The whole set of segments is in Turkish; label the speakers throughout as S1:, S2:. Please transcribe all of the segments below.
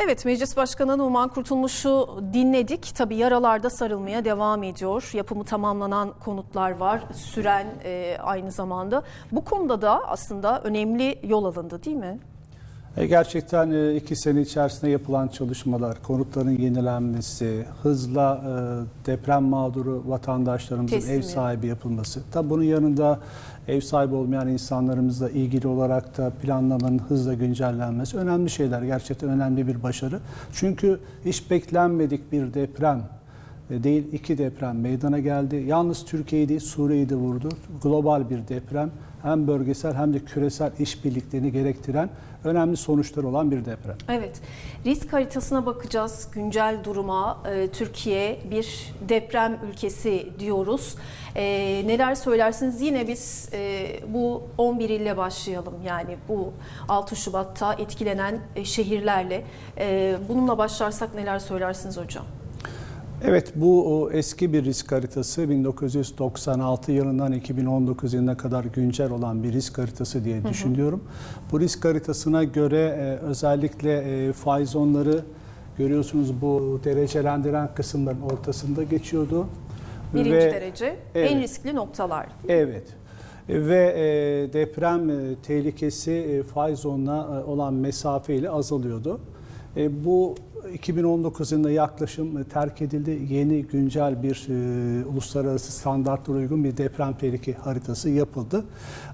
S1: Evet Meclis Başkanı Numan Kurtulmuş'u dinledik. Tabii yaralarda sarılmaya devam ediyor. Yapımı tamamlanan konutlar var. Süren e, aynı zamanda. Bu konuda da aslında önemli yol alındı değil mi?
S2: E, Gerçekten e, iki sene içerisinde yapılan çalışmalar, konutların yenilenmesi, hızla e, deprem mağduru vatandaşlarımızın
S1: Teslimi.
S2: ev sahibi yapılması. Tabi bunun yanında ev sahibi olmayan insanlarımızla ilgili olarak da planlamanın hızla güncellenmesi önemli şeyler. Gerçekten önemli bir başarı. Çünkü hiç beklenmedik bir deprem değil iki deprem meydana geldi. Yalnız Türkiye'yi değil Suriye'yi de vurdu. Global bir deprem hem bölgesel hem de küresel işbirliklerini gerektiren önemli sonuçları olan bir deprem.
S1: Evet. Risk haritasına bakacağız. Güncel duruma e, Türkiye bir deprem ülkesi diyoruz. E, neler söylersiniz? Yine biz e, bu 11 ile başlayalım. Yani bu 6 Şubat'ta etkilenen şehirlerle. Bununla başlarsak neler söylersiniz hocam?
S2: Evet bu eski bir risk haritası 1996 yılından 2019 yılına kadar güncel olan bir risk haritası diye düşünüyorum. Bu risk haritasına göre e, özellikle e, faiz onları görüyorsunuz bu derecelendiren kısımların ortasında geçiyordu.
S1: Birinci
S2: Ve-
S1: derece
S2: Evet.
S1: en riskli noktalar.
S2: Evet. Ve e, deprem e, tehlikesi faiz zonuna olan mesafeyle azalıyordu. E, bu 2019 yılında yaklaşım e, terk edildi. Yeni güncel bir e, uluslararası standartlara uygun bir deprem tehlike haritası yapıldı.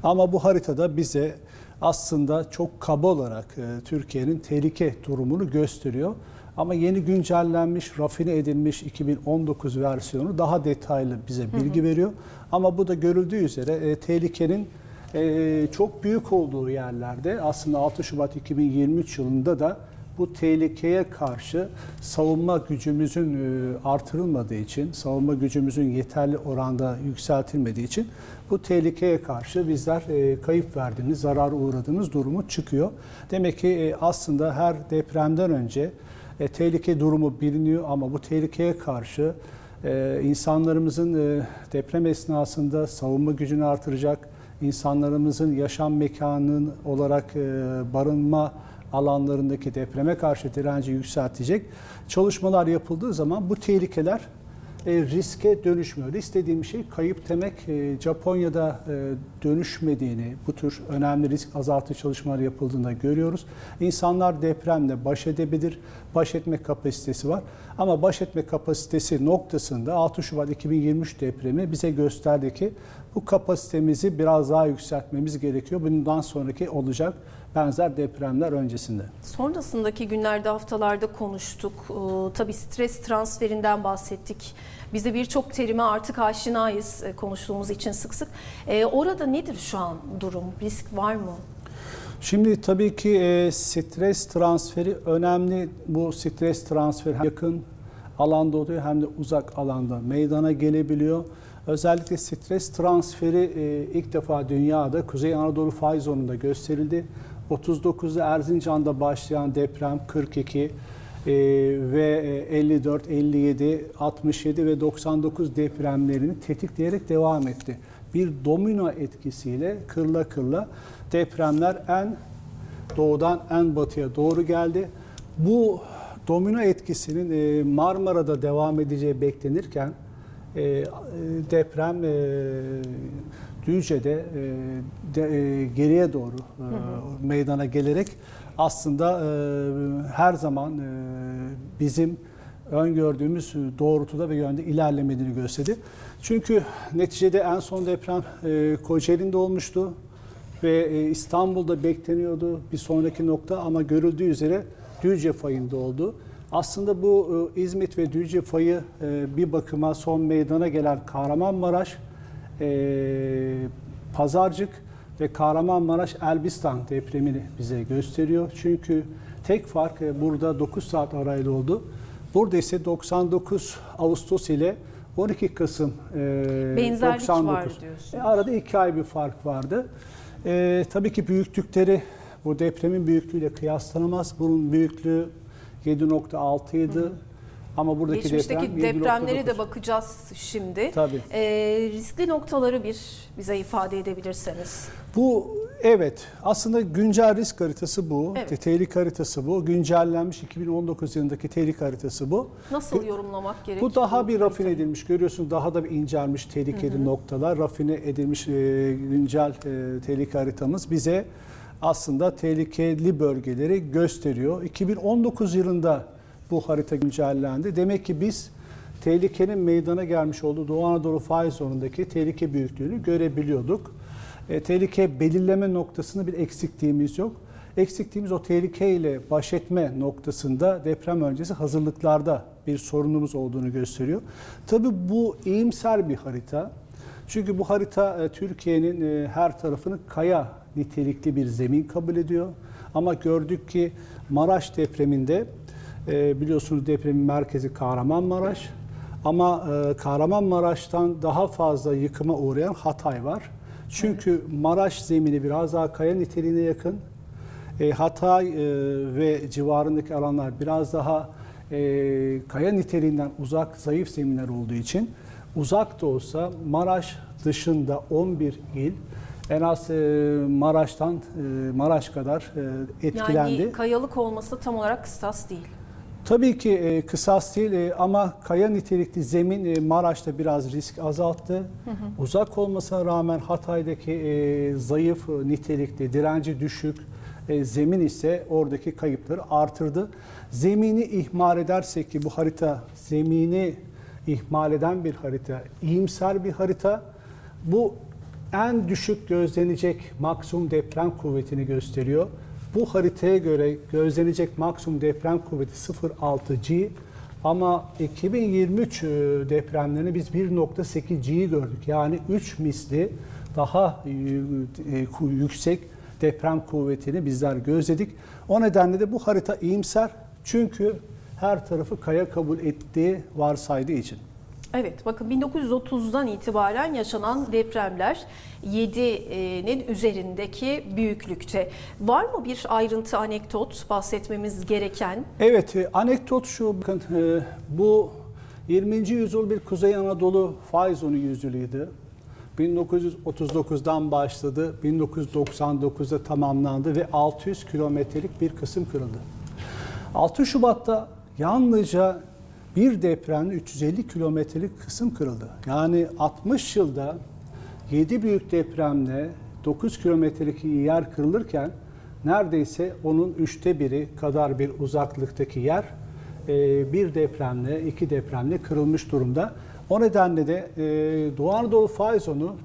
S2: Ama bu haritada bize aslında çok kaba olarak e, Türkiye'nin tehlike durumunu gösteriyor. Ama yeni güncellenmiş, rafine edilmiş 2019 versiyonu daha detaylı bize bilgi veriyor. Ama bu da görüldüğü üzere e, tehlikenin e, çok büyük olduğu yerlerde aslında 6 Şubat 2023 yılında da bu tehlikeye karşı savunma gücümüzün e, artırılmadığı için, savunma gücümüzün yeterli oranda yükseltilmediği için bu tehlikeye karşı bizler e, kayıp verdiğimiz, zarar uğradığımız durumu çıkıyor. Demek ki e, aslında her depremden önce tehlike durumu biliniyor ama bu tehlikeye karşı insanlarımızın deprem esnasında savunma gücünü artıracak, insanlarımızın yaşam mekanının olarak barınma alanlarındaki depreme karşı direnci yükseltecek çalışmalar yapıldığı zaman bu tehlikeler e, riske dönüşmüyor. Risk dediğim şey kayıp demek. E, Japonya'da e, dönüşmediğini, bu tür önemli risk azaltı çalışmaları yapıldığında görüyoruz. İnsanlar depremle baş edebilir, baş etme kapasitesi var. Ama baş etme kapasitesi noktasında 6 Şubat 2023 depremi bize gösterdi ki bu kapasitemizi biraz daha yükseltmemiz gerekiyor. Bundan sonraki olacak benzer depremler öncesinde.
S1: Sonrasındaki günlerde, haftalarda konuştuk. Ee, tabii stres transferinden bahsettik. Bize birçok terime artık aşinayız e, konuştuğumuz için sık sık. Ee, orada nedir şu an durum? Risk var mı?
S2: Şimdi tabii ki e, stres transferi önemli. Bu stres transferi yakın alanda oluyor hem de uzak alanda meydana gelebiliyor. Özellikle stres transferi e, ilk defa dünyada Kuzey Anadolu fay zonunda gösterildi. 39'da Erzincan'da başlayan deprem 42 e, ve e, 54, 57, 67 ve 99 depremlerini tetikleyerek devam etti. Bir domino etkisiyle kırla kırla depremler en doğudan en batıya doğru geldi. Bu domino etkisinin e, Marmara'da devam edeceği beklenirken e, e, deprem e, Düzce'de e, de, e, geriye doğru e, meydana gelerek aslında e, her zaman e, bizim öngördüğümüz doğrultuda ve yönde ilerlemediğini gösterdi. Çünkü neticede en son deprem e, Kocaeli'nde olmuştu ve e, İstanbul'da bekleniyordu bir sonraki nokta ama görüldüğü üzere Düzce fayında oldu. Aslında bu e, İzmit ve Düzce fayı e, bir bakıma son meydana gelen Kahramanmaraş, e, Pazarcık ve Kahramanmaraş Elbistan depremini bize gösteriyor. Çünkü tek fark e, burada 9 saat arayla oldu. Burada ise 99 Ağustos ile 12 Kasım e,
S1: Benzerlik
S2: 99.
S1: var.
S2: E, arada iki ay bir fark vardı. E, tabii ki büyüklükleri bu depremin büyüklüğüyle kıyaslanamaz. Bunun büyüklüğü 7.6 idi. Ama buradaki
S1: Geçmişteki
S2: deprem
S1: depremlere
S2: 7.9.
S1: de bakacağız şimdi.
S2: Tabii.
S1: Ee, riskli noktaları bir bize ifade edebilirseniz.
S2: Bu Evet, aslında güncel risk haritası bu.
S1: Evet.
S2: Tehlike haritası bu. Güncellenmiş 2019 yılındaki tehlike haritası bu.
S1: Nasıl yorumlamak gerekiyor?
S2: Bu daha bir rafine edilmiş. Görüyorsunuz daha da bir incelmiş tehlikeli noktalar. Rafine edilmiş e, güncel e, tehlike haritamız bize aslında tehlikeli bölgeleri gösteriyor. 2019 yılında bu harita güncellendi. Demek ki biz tehlikenin meydana gelmiş olduğu Doğu Anadolu faiz zonundaki tehlike büyüklüğünü görebiliyorduk. E, tehlike belirleme noktasında bir eksikliğimiz yok. Eksikliğimiz o tehlikeyle baş etme noktasında deprem öncesi hazırlıklarda bir sorunumuz olduğunu gösteriyor. Tabii bu iyimser bir harita. Çünkü bu harita e, Türkiye'nin e, her tarafını kaya nitelikli bir zemin kabul ediyor. Ama gördük ki Maraş depreminde e, biliyorsunuz depremin merkezi Kahramanmaraş. Ama e, Kahramanmaraş'tan daha fazla yıkıma uğrayan Hatay var. Çünkü Maraş zemini biraz daha kaya niteliğine yakın. E, Hatay e, ve civarındaki alanlar biraz daha e, kaya niteliğinden uzak, zayıf zeminler olduğu için uzak da olsa Maraş dışında 11 il en az e, Maraş'tan e, Maraş kadar e, etkilendi.
S1: Yani kayalık olması tam olarak kıstas değil.
S2: Tabii ki e, kısas değil e, ama kaya nitelikli zemin e, Maraş'ta biraz risk azalttı. Uzak olmasına rağmen Hatay'daki e, zayıf nitelikli, direnci düşük e, zemin ise oradaki kayıpları artırdı. Zemini ihmal edersek ki bu harita zemini ihmal eden bir harita, iyimser bir harita. Bu en düşük gözlenecek maksimum deprem kuvvetini gösteriyor. Bu haritaya göre gözlenecek maksimum deprem kuvveti 0.6 G ama 2023 e, depremlerini biz 1.8 G'yi gördük. Yani 3 misli daha e, e, yüksek deprem kuvvetini bizler gözledik. O nedenle de bu harita iyimser çünkü her tarafı kaya kabul ettiği varsaydığı için.
S1: Evet bakın 1930'dan itibaren yaşanan depremler 7'nin üzerindeki büyüklükte. Var mı bir ayrıntı anekdot bahsetmemiz gereken?
S2: Evet, e, anekdot şu, bakın e, bu 20. yüzyıl bir Kuzey Anadolu faiz zonu yüzyılıydı. 1939'dan başladı, 1999'da tamamlandı ve 600 kilometrelik bir kısım kırıldı. 6 Şubat'ta yalnızca bir depremde 350 kilometrelik kısım kırıldı. Yani 60 yılda 7 büyük depremle 9 kilometrelik yer kırılırken neredeyse onun üçte biri kadar bir uzaklıktaki yer e, bir depremle, iki depremle kırılmış durumda. O nedenle de e, Doğu Anadolu faiz zonu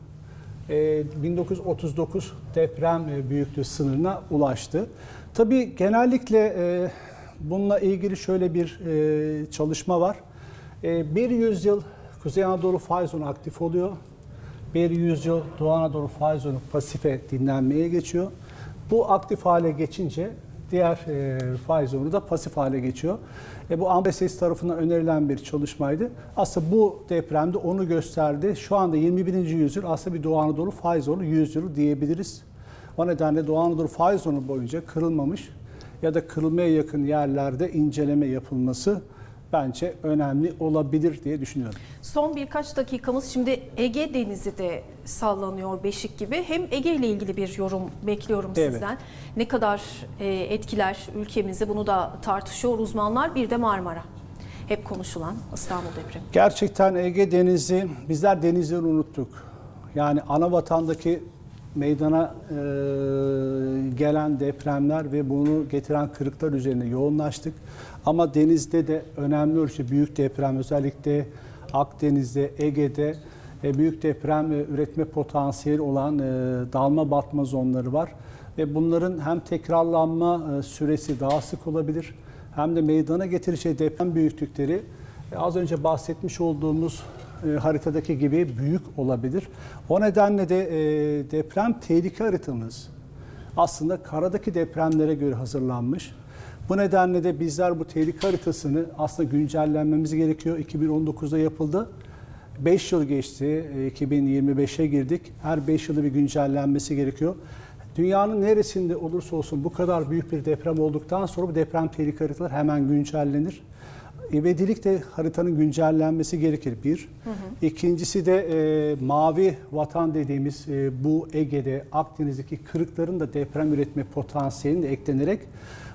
S2: e, 1939 deprem büyüklüğü sınırına ulaştı. Tabii genellikle bununla ilgili şöyle bir e, çalışma var. E, bir yüzyıl Kuzey Anadolu faiz zonu aktif oluyor. Bir yüzyıl Doğu Anadolu faiz zonu pasife dinlenmeye geçiyor. Bu aktif hale geçince diğer e, faiz da pasif hale geçiyor. E, bu ANBSS tarafından önerilen bir çalışmaydı. Aslında bu depremde onu gösterdi. Şu anda 21. yüzyıl aslında bir Doğu Anadolu faiz zonu yüzyılı diyebiliriz. O nedenle Doğu Anadolu faiz zonu boyunca kırılmamış ya da kırılmaya yakın yerlerde inceleme yapılması bence önemli olabilir diye düşünüyorum.
S1: Son birkaç dakikamız şimdi Ege Denizi de sallanıyor beşik gibi. Hem Ege ile ilgili bir yorum bekliyorum
S2: Evet.
S1: sizden. Ne kadar e, etkiler ülkemizi bunu da tartışıyor uzmanlar. Bir de Marmara. Hep konuşulan İstanbul depremi.
S2: Gerçekten Ege Denizi, bizler denizleri unuttuk. Yani ana vatandaki meydana e, gelen depremler ve bunu getiren kırıklar üzerine yoğunlaştık. Ama denizde de önemli ölçüde büyük deprem özellikle Akdeniz'de, Ege'de e, büyük deprem e, üretme potansiyeli olan e, dalma batma zonları var. Ve bunların hem tekrarlanma e, süresi daha sık olabilir hem de meydana getireceği deprem büyüklükleri e, az önce bahsetmiş olduğumuz e, haritadaki gibi büyük olabilir. O nedenle de e, deprem tehlike haritamız aslında karadaki depremlere göre hazırlanmış. Bu nedenle de bizler bu tehlike haritasını aslında güncellenmemiz gerekiyor. 2019'da yapıldı. 5 yıl geçti. e, 2025'e girdik. Her 5 yılda bir güncellenmesi gerekiyor. Dünyanın neresinde olursa olsun bu kadar büyük bir deprem olduktan sonra bu deprem tehlike haritaları hemen güncellenir. İvedilik de haritanın güncellenmesi gerekir bir. İkincisi de e, mavi vatan dediğimiz e, bu Ege'de, Akdeniz'deki kırıkların da deprem üretme potansiyelini de eklenerek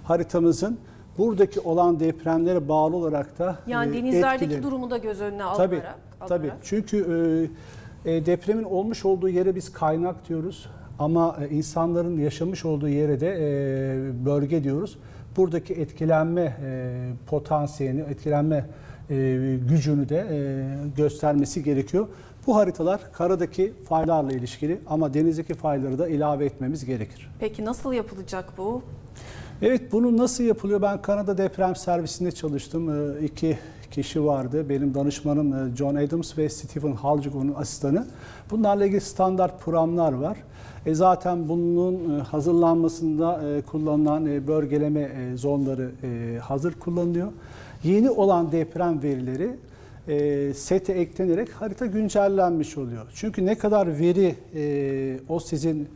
S2: haritamızın buradaki olan depremlere bağlı olarak da
S1: Yani
S2: e,
S1: denizlerdeki
S2: etkileri-
S1: durumu da göz önüne
S2: Tabii,
S1: alarak.
S2: tabii. Çünkü e, e, depremin olmuş olduğu yere biz kaynak diyoruz ama e, insanların yaşamış olduğu yere de e, bölge diyoruz. Buradaki etkilenme e, potansiyelini, etkilenme e, gücünü de e, göstermesi gerekiyor. Bu haritalar karadaki faylarla ilişkili ama denizdeki fayları da ilave etmemiz gerekir.
S1: Peki nasıl yapılacak bu?
S2: Evet bunu nasıl yapılıyor? Ben Kanada Deprem Servisinde çalıştım. Ee, İki kişi vardı. Benim danışmanım e, John Adams ve Stephen Halcik onun asistanı. Bunlarla ilgili standart programlar var. E zaten bunun e, hazırlanmasında e, kullanılan bölgeleme zonları hazır kullanılıyor. Yeni olan deprem verileri e, sete eklenerek harita güncellenmiş oluyor. Çünkü ne kadar veri e, o sizin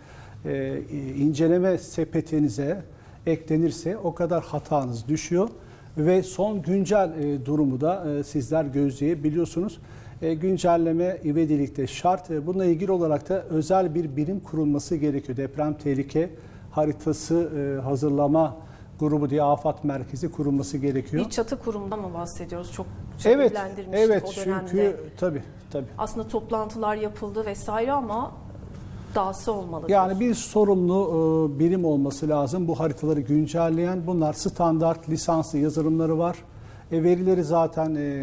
S2: e, inceleme sepetinize eklenirse o kadar hatanız düşüyor ve son güncel e, durumu da e, sizler gözleyebiliyorsunuz. E, güncelleme ivedilikte şart. E, bununla ilgili olarak da özel bir birim kurulması gerekiyor. Deprem tehlike haritası e, hazırlama grubu diye afet merkezi kurulması gerekiyor.
S1: Bir çatı kurumundan mı bahsediyoruz? Çok
S2: evet, evet
S1: o dönemde.
S2: çünkü tabii tabii.
S1: Aslında toplantılar yapıldı vesaire ama dahası olmalı.
S2: Yani bir sorumlu e, birim olması lazım. Bu haritaları güncelleyen bunlar standart lisanslı yazılımları var. E, verileri zaten e,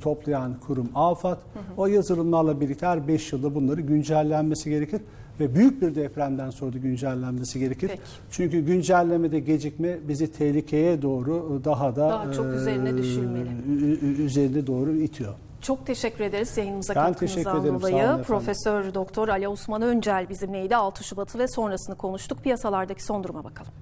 S2: toplayan kurum AFAD. O yazılımlarla birlikte her 5 yılda bunları güncellenmesi gerekir. Ve büyük bir depremden sonra da güncellenmesi gerekir.
S1: Peki.
S2: Çünkü güncellemede gecikme bizi tehlikeye doğru daha da
S1: Daha çok üzerine düşülmeli.
S2: ü- ü- üzerine doğru itiyor.
S1: Çok teşekkür ederiz yayınımıza
S2: Ben
S1: katkınızdan
S2: teşekkür ederim.
S1: Dolayı. Profesör Doktor Ali Osman Öncel bizimleydi. 6 Şubat'ı ve sonrasını konuştuk. Piyasalardaki son duruma bakalım.